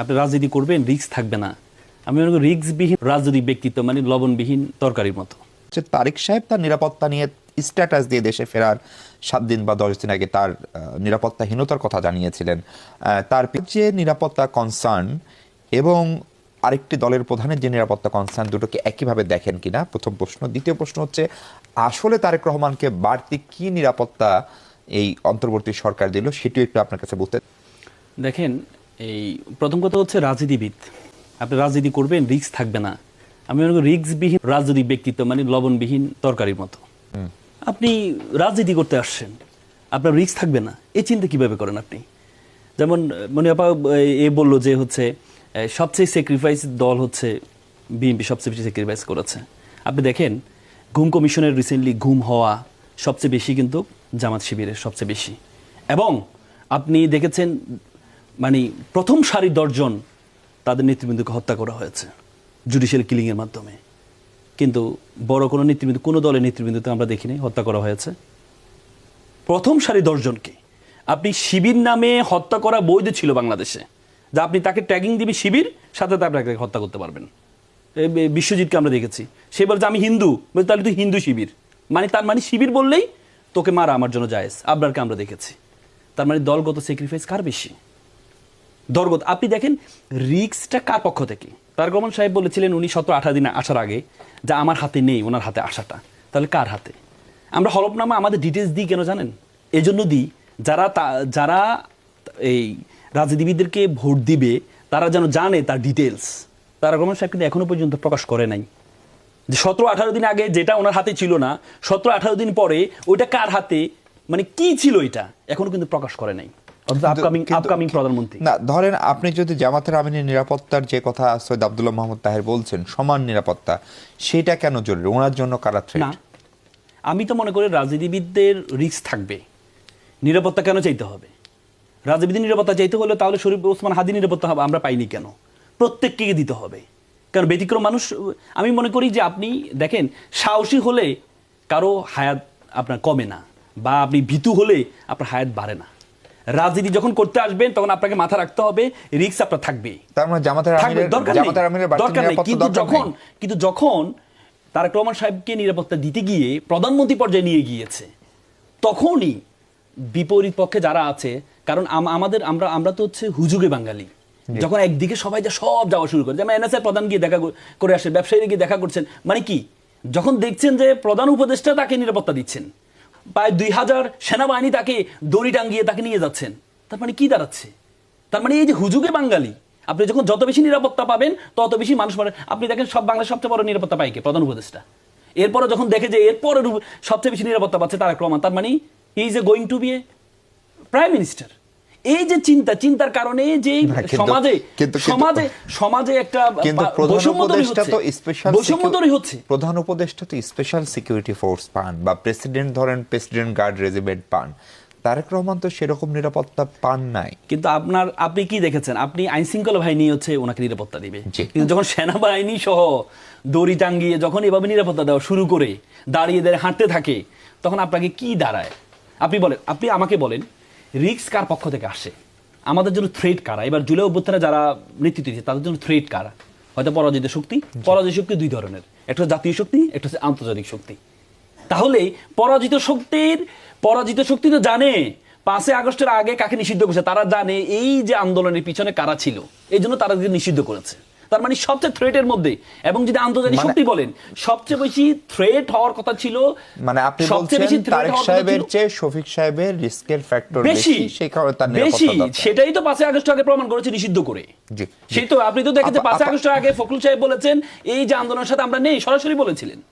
আপনি রাজনীতি করবেন রিস্ক থাকবে না। আমি মনে করি রিস্কবিহীন রাজনৈতিক ব্যক্তিত্ব মানে লবণবিহীন তরকারির মতো। তারিক সাহেব তার নিরাপত্তা নিয়ে স্ট্যাটাস দিয়ে দেশে ফেরার সাত দিন বা দশ দিন আগে তার নিরাপত্তাহীনতার কথা জানিয়েছিলেন। তার যে নিরাপত্তা কনসার্ন এবং আরেকটি দলের প্রধানের যে নিরাপত্তা কনসার্ন দুটোকে একইভাবে দেখেন কিনা? প্রথম প্রশ্ন। দ্বিতীয় প্রশ্ন হচ্ছে আসলে তারেক রহমানকে বাড়তি কি নিরাপত্তা এই অন্তর্বর্তী সরকার দিল? সেটিও একটু আপনার কাছে বলতে দেখেন এই প্রথম কথা হচ্ছে রাজনীতিবিদ। আপনি রাজনীতি করবেন রিস্ক থাকবে না। আমি মনে করি রিস্কবিহীন রাজনৈতিক ব্যক্তিত্ব মানে লবণবিহীন তরকারির মতো। আপনি রাজনীতি করতে আসছেন আপনার রিক্স থাকবে না। এই চিন্তা কীভাবে করেন আপনি? যেমন মনে আপা এ বলল যে হচ্ছে সবচেয়ে স্যাক্রিফাইস দল হচ্ছে বিএনপি সবচেয়ে বেশি স্যাক্রিফাইস করেছে। আপনি দেখেন ঘুম কমিশনের রিসেন্টলি ঘুম হওয়া সবচেয়ে বেশি কিন্তু জামাত শিবিরের সবচেয়ে বেশি। এবং আপনি দেখেছেন মানে প্রথম সারি দর্জন তাদের নেতৃবৃন্দকে হত্যা করা হয়েছে জুডিশিয়াল কিলিংয়ের মাধ্যমে। কিন্তু বড় কোনো নেতৃবৃন্দ কোনো দলের নেতৃবৃন্দকে আমরা দেখিনি হত্যা করা হয়েছে। প্রথম সারি দশজনকে আপনি শিবির নামে হত্যা করা বৈধ ছিল বাংলাদেশে। যা আপনি তাকে ট্যাগিং দিবি শিবির সাথে আপনাকে হত্যা করতে পারবেন। বিশ্বজিৎকে আমরা দেখেছি। সে বলছে আমি হিন্দু। বলে, তাহলে তুই হিন্দু শিবির। মানে তার মানে শিবির বললেই তোকে মারা আমার জন্য জায়েজ। আবরারকে আমরা দেখেছি। তার মানে দলগত স্যাক্রিফাইস কার বেশি? দরগত আপনি দেখেন, রিক্সটা কার পক্ষ থেকে? তার রহমান সাহেব বলেছিলেন উনি সতেরো আঠারো দিন আসার আগে যা আমার হাতে নেই, ওনার হাতে আসাটা। তাহলে কার হাতে? আমরা হলফনামা আমাদের ডিটেলস দিই কেন জানেন? এজন্য দিই, যারা তা- যারা এই রাজনীতিবিদদেরকে ভোট দিবে, তারা যেন জানে তার ডিটেলস তার রহমান সাহেব কিন্তু এখনও পর্যন্ত প্রকাশ করে নাই। যে সতেরো আঠারো দিন আগে যেটা ওনার হাতে ছিল না, সতেরো আঠারো দিন পরে ওইটা কার হাতে? মানে কি ছিল এটা? এখনও কিন্তু প্রকাশ করে নাই। আপকামিং আপকামিং প্রধানমন্ত্রী না ধরেন আপনি যদি জামাতের আমিনের নিরাপত্তার যে কথা সৈয়দ আবদুল্লাহ মোহাম্মদ তাহের বলছেন সমান নিরাপত্তা সেটা কেন জরুরি? ওনার জন্য কারা থ্রেট না আমি তো মনে করি রাজনীতিবিদদের রিস্ক থাকবে। নিরাপত্তা কেন চাইতে হবে? রাজনীতির নিরাপত্তা চাইতে হলে তাহলে শরীফ ওসমান হাদি নিরাপত্তা হবে আমরা পাইনি কেন? প্রত্যেককে দিতে হবে। কারণ ব্যতিক্রম মানুষ আমি মনে করি যে আপনি দেখেন সাহসী হলে কারও হায়াত আপনার কমে না বা আপনি ভীতু হলে আপনার হায়াত বাড়ে না। রাজনীতি যখন করতে আসবেন তখন আপনাকে মাথা রাখতে হবে রিস্ক আপনার থাকবেই। তার মানে জামাতের থাকবে, আমিরের জামাতের আমিরের দরকার নেই। কিন্তু যখন কিন্তু যখন তারেক রহমান সাহেবকে নিরাপত্তা দিতে গিয়ে প্রধানমন্ত্রী পর্যায়ে নিয়ে গিয়েছে তখনই বিপরীত পক্ষে যারা আছে কারণ আম- আমাদের আমরা আমরা তো হচ্ছে হুজুগে বাঙালি। যখন একদিকে সবাই যা সব যাওয়া শুরু করে যেমন এনএসএ প্রধান গিয়ে দেখা করে আসে ব্যবসায়ীরা গিয়ে দেখা করছেন মানে কি? যখন দেখছেন যে প্রধান উপদেষ্টা তাকে নিরাপত্তা দিচ্ছেন প্রায় দুই হাজার সেনাবাহিনী তাকে দড়ি টাঙ্গিয়ে তাকে নিয়ে যাচ্ছেন। তার মানে কি দাঁড়াচ্ছে? তার মানে এই যে হুজুগে বাঙালি, আপনি যখন যত বেশি নিরাপত্তা পাবেন, তত বেশি মানুষ মানে আপনি দেখেন সব বাংলার সবচেয়ে বড় নিরাপত্তা পায় কে? প্রধান উপদেষ্টা। এরপরে যখন দেখে যে এরপরে সবচেয়ে বেশি নিরাপত্তা পাচ্ছে তারা ক্রমান তার মানে is a going to be a prime minister. এই যে চিন্তা চিন্তার কারণে যে সমাজে সমাজে সমাজে একটা কিন্তু প্রধান উপদেষ্টা। তো স্পেশাল হচ্ছে। প্রধান উপদেষ্টা তো স্পেশাল সিকিউরিটি ফোর্স পান বা প্রেসিডেন্ট ধরেন প্রেসিডেন্ট গার্ড রেজিমেন্ট পান। তারেক রহমান তো সেরকম নিরাপত্তা পান নাই। কিন্তু আপনার আপনি কি দেখেছেন? আপনি আইন শৃঙ্খলা বাহিনী হচ্ছে ওনাকে নিরাপত্তা দিবে। কিন্তু যখন সেনাবাহিনী সহ দড়ি টাঙ্গিয়ে যখন এভাবে নিরাপত্তা দেওয়া শুরু করে দাঁড়িয়ে দাঁড়িয়ে হাঁটতে থাকে তখন আপনাকে কি দাঁড়ায়? আপনি বলেন আপনি আমাকে বলেন। রিক্স কার পক্ষ থেকে আসে? আমাদের জন্য থ্রেট কারা? এবার জুলাই অভ্যুত্থানে যারা নেতৃত্ব দিচ্ছে তাদের জন্য থ্রেট কারা? হয়তো পরাজিত শক্তি পরাজিত শক্তি দুই ধরনের। একটা হচ্ছে জাতীয় শক্তি একটা হচ্ছে আন্তর্জাতিক শক্তি। তাহলে পরাজিত শক্তির পরাজিত শক্তি তো জানে পাঁচই আগস্টের আগে কাকে নিষিদ্ধ করেছে তারা জানে এই যে আন্দোলনের পিছনে কারা ছিল এই জন্য তারা নিষিদ্ধ করেছে। তার মানে সবচেয়ে থ্রেটের মধ্যে। এবং যদি আন্তর্জাতিক মানে- শক্তি বলেন সবচেয়ে বেশি থ্রেট হওয়ার কথা ছিল মানে আপনি সবচেয়ে বলছেন বেশি তারেক সাহেবের চেয়ে শফিক সাহেবের রিস্কের ফ্যাক্টর বেশি সেই কারণে তার বেশি। সেটাই তো পাঁচই আগস্ট আগে প্রমাণ করেছে নিষিদ্ধ করে। জি। সেই তো আপনি তো পাঁচই আপা- আগস্ট আগে ফখরুল সাহেব বলেছেন এই যে আন্দোলনের সাথে আমরা নেই সরাসরি বলেছিলেন।